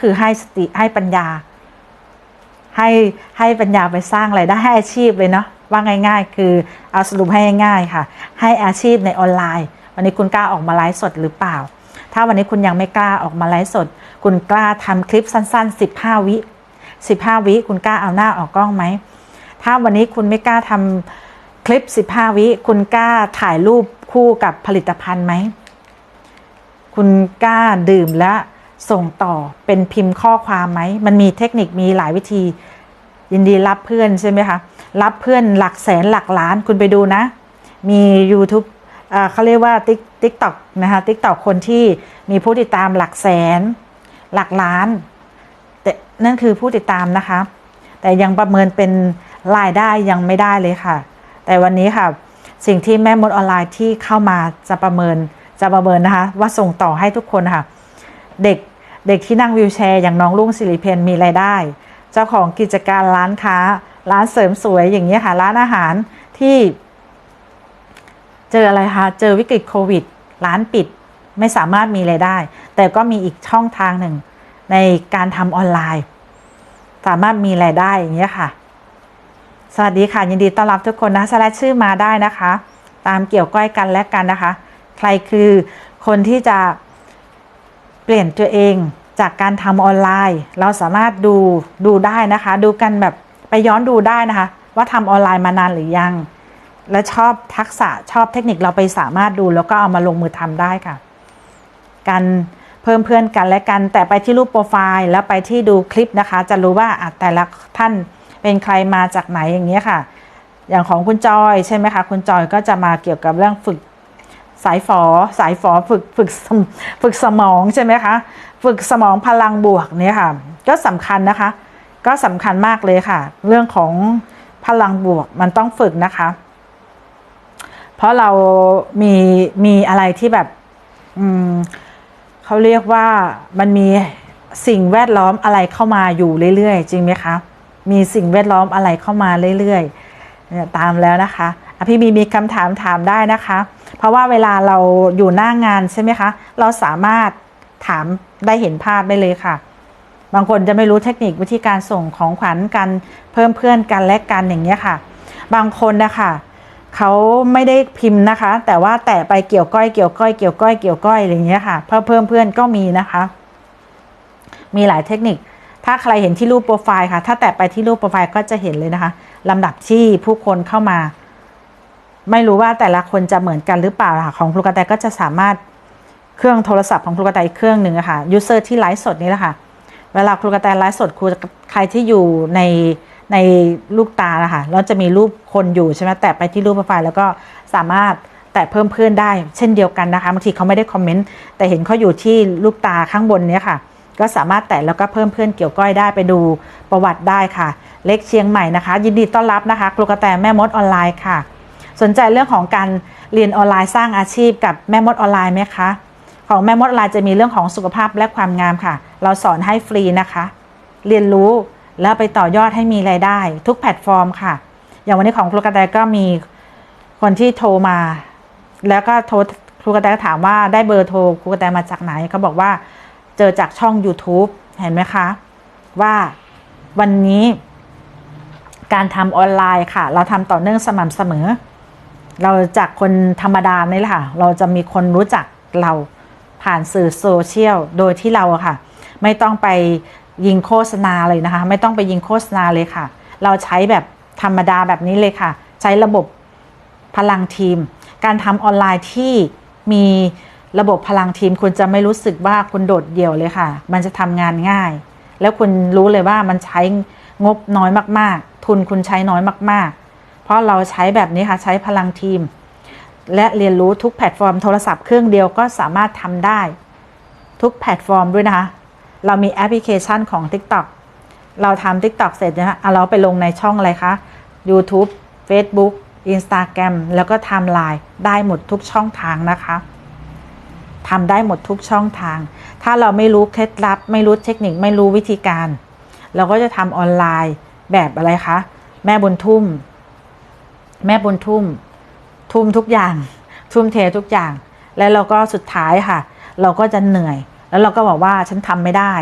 คือให้สติให้ปัญญา ให้ให้ปัญญาไปสร้างไรายได้ให้อาชีพเลยเนาะว่าง่าย ๆ คือเอาสรุปให้ง่ายๆค่ะ ให้อาชีพในออนไลน์ วันนี้คุณกล้าออกมาไลฟ์สดหรือเปล่า ถ้าวันนี้คุณยังไม่กล้าออกมาไลฟ์สด คุณกล้าทำคลิปสั้น ๆ 15 วิ15 วิคุณกล้าเอาหน้าออกกล้องไหมถ้าวันนี้คุณไม่กล้าทำคลิป 15 วิคุณกล้าถ่ายรูปคู่กับผลิตภัณฑ์ไหม คุณกล้าดื่มและ ส่งต่อเป็นพิมพ์ข้อความไหม มันมีเทคนิคมีหลายวิธี ยินดีรับเพื่อนใช่ไหมคะ รับเพื่อนหลักแสนหลักล้านคุณไปดูนะ มี YouTube เขาเรียกว่าติ๊กติ๊กต็อกนะคะติ๊กต็อกคนที่มีผู้ติดตามหลักแสน หลักล้านแต่นั่นคือผู้ติดตามนะคะ แต่ยังประเมินเป็นรายได้ยังไม่ได้เลยค่ะ แต่วันนี้ค่ะ สิ่งที่แม่มดออนไลน์ที่เข้ามาจะประเมินจะประเมินนะคะ ว่าส่งต่อให้ทุกคนค่ะ เด็ก เด็กที่นั่งวิวแชร์อย่างน้องลุงสิริเพนมีรายได้ เจ้าของกิจการร้านค้า ร้านเสริมสวยอย่างนี้ค่ะ ร้านอาหารที่ เจออะไรคะเจอวิกฤตโควิด ร้านปิดไม่สามารถมีรายได้ แต่ก็มีอีกช่องทางหนึ่ง ในการทำออนไลน์ สามารถมีรายได้อย่างนี้ค่ะ สวัสดีค่ะยินดีต้อนรับทุกคนนะสแลชชื่อมาได้นะคะ ตามเกี่ยวก้อยกันและกันนะคะ ใครคือคนที่จะเปลี่ยนตัวเอง จากการทำออนไลน์ เราสามารถดูดูได้นะคะ ดูกันแบบไปย้อนดูได้นะคะ ว่าทำออนไลน์มานานหรือยัง และชอบทักษะชอบเทคนิคเราไปสามารถดูแล้วก็เอามาลงมือทำได้ค่ะ การเพิ่มเพื่อนกันและกัน แต่ไปที่รูปโปรไฟล์แล้วไปที่ดูคลิปนะคะ จะรู้ว่าแต่ละท่านเป็นใครมาจากไหนอย่างเงี้ยค่ะ อย่างของคุณจอยใช่ไหมคะ คุณจอยก็จะมาเกี่ยวกับเรื่องฝึก สายฝอสายฝอฝึกฝึกฝึกสมองใช่ไหมคะฝึกสมองพลังบวกเนี่ยค่ะ ก็สำคัญนะคะ ก็สำคัญมากเลยค่ะ เรื่องของพลังบวกมันต้องฝึกนะคะ เพราะเรามีมีอะไรที่แบบอืมเขาเรียกว่ามันมีสิ่งแวดล้อมอะไรเข้ามาอยู่เรื่อยๆ จริงไหมคะ มีสิ่งแวดล้อมอะไรเข้ามาเรื่อยๆเนี่ยตามแล้วนะคะอะพี่มีมีคำถามถามได้นะคะ เพราะว่าเวลาเราอยู่หน้างานใช่ไหมคะ เราสามารถถามได้เห็นภาพได้เลยค่ะ บางคนจะไม่รู้เทคนิควิธีการส่งของขวัญกันเพิ่มเพื่อนกันและกันอย่างเงี้ยค่ะ บางคนนะคะเขาไม่ได้พิมพ์นะคะ แต่ว่าแตะไปเกี่ยวก้อยเกี่ยวก้อยเกี่ยวก้อยเกี่ยวก้อยอะไรอย่างเงี้ยค่ะ เพิ่มเพิ่มเพื่อนก็มีนะคะ มีหลายเทคนิค ถ้าใครเห็นที่รูปโปรไฟล์ค่ะ ถ้าแตะไปที่รูปโปรไฟล์ก็จะเห็นเลยนะคะลำดับที่ผู้คนเข้ามา ไม่รู้ว่าแต่ละคนจะเหมือนกันหรือเปล่าค่ะของครูกระแตก็จะสามารถเครื่องโทรศัพท์ของครูกระแตอีกเครื่องหนึ่งอะค่ะยูเซอร์ที่ไลฟ์สดนี่แหละค่ะ เวลาครูกระแตไลฟ์สดครูใครที่อยู่ในในลูกตานะคะแล้วจะมีรูปคนอยู่ใช่ไหมแตะไปที่รูปโปรไฟล์แล้วก็สามารถแตะเพิ่มเพื่อนได้ เช่นเดียวกันนะคะบางทีเขาไม่ได้คอมเมนต์แต่เห็นเขาอยู่ที่ลูกตาข้างบนเนี้ยค่ะ ก็สามารถแตะแล้วก็เพิ่มเพื่อนเกี่ยวก้อยได้ไปดูประวัติได้ค่ะ เล็กเชียงใหม่นะคะ ยินดีต้อนรับนะคะครูกระแตแม่มดออนไลน์ค่ะ สนใจเรื่องของการเรียนออนไลน์สร้างอาชีพกับแม่มดออนไลน์ไหมคะ ของแม่มดออนไลน์จะมีเรื่องของสุขภาพและความงามค่ะ เราสอนให้ฟรีนะคะ เรียนรู้แล้วไปต่อยอดให้มีรายได้ ทุกแพลตฟอร์มค่ะ อย่างวันนี้ของครูกระแตก็มีคนที่โทรมา แล้วก็โทรครูกระแตก็ถามว่าได้เบอร์โทรครูกระแตมาจากไหนเขาบอกว่าเจอจากช่อง YouTube เห็นไหมคะ ว่าวันนี้การทำออนไลน์ค่ะ เราทำต่อเนื่องสม่ำเสมอ เราจากคนธรรมดานี่แหละค่ะ เราจะมีคนรู้จักเราผ่านสื่อโซเชียลโดยที่เราค่ะ ไม่ต้องไปยิงโฆษณาเลยนะคะ ไม่ต้องไปยิงโฆษณาเลยค่ะ เราใช้แบบธรรมดาแบบนี้เลยค่ะ ใช้ระบบพลังทีม การทำออนไลน์ที่มีระบบพลังทีม คุณจะไม่รู้สึกว่าคุณโดดเดี่ยวเลยค่ะ มันจะทำงานง่าย แล้วคุณรู้เลยว่ามันใช้งบน้อยมาก ๆ ทุนคุณใช้น้อยมาก ๆ ราะเราใช้แบบนี้ค่ะใช้พลังทีม และเรียนรู้ทุกแพลตฟอร์มโทรศัพท์เครื่องเดียวก็สามารถทำได้ ทุกแพลตฟอร์มด้วยนะคะ เรามีแอปพลิเคชันของ TikTok เราทำ TikTok เสร็จนะคะเราไปลงในช่องอะไรคะ YouTube Facebook Instagram แล้วก็ทำไลน์ได้หมดทุกช่องทางนะคะทำได้หมดทุกช่องทาง ถ้าเราไม่รู้เคล็ดลับ ไม่รู้เทคนิคไม่รู้วิธีการ เราก็จะทำออนไลน์แบบอะไรคะ แม่บุญทุ่ม แม่บุญทุ่ม ทุ่มทุกอย่าง ทุ่มเททุกอย่าง แล้วเราก็สุดท้ายค่ะ เราก็จะเหนื่อย แล้วเราก็บอกว่าฉันทำไม่ได้